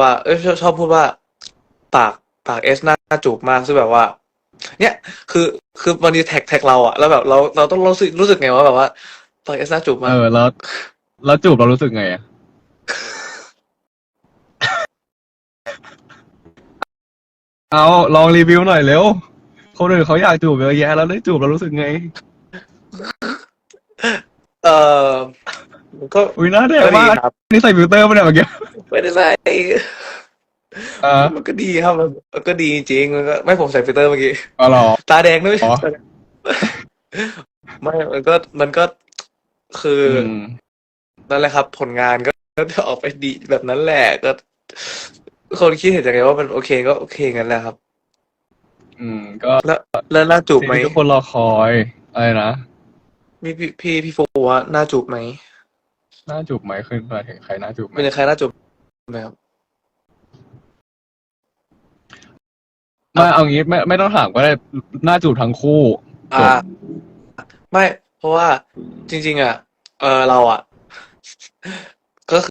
ว่า เอ้ยชอบชอบพูดว่า ปากปากเอสหน้าจูบมากซึ่งแบบว่า เนี่ยคือคือวันนี้แท็กแท็กเราอะแล้วแบบเราเราต้องรู้สึกรู้สึกไงว่าแบบว่าปากเอสหน้าจูบมาเอกอแล้วแล้วจูบเรารู้สึกไงอะเอาลองรีวิวหน่อยเร็วคนอื่นเขาอยากจูบเยอะแยะแล้วได้จูบเรารู้สึกไง เออมัน ก็อุ้ยน่าแดงก็ดีมากครับ นี่ใส่ฟิลเตอร์มาเนี่ยเมื่อกี้ไม่ได้ใส่อ่ามันก็ดีครับมันมันก็ดีจริงมันก็ไม่ผมใส่ฟิลเตอร์เมื่อกี้อ๋อเหรอ ตาแดงด้วยอ๋อ ไม่มันก็มันก็คืออือมนั่นแหละครับ ผลงานก็ก็จะออกไปดีแบบนั้นแหละก็ คนคิดเห็นยังไงว่ามันโอเคก็โอเคงั้นแหละครับ อืม ก็แล้วแล้วหน้าจูบไหมสิ่งที่ทุกคนรอคอยอะไรนะ มีพี่พี่พี่โฟว่าหน้าจูบไหม หน้าจูบไหมขึ้นมาถึงใครหน้าจูบไหมเป็นใครหน้าจูบไหมครับ ไม่เอางี้ไม่ไม่ต้องถามก็ได้หน้าจูบทั้งคู่จอ่าบไม่ เพราะว่าจริง ๆ อะ เออเราอะ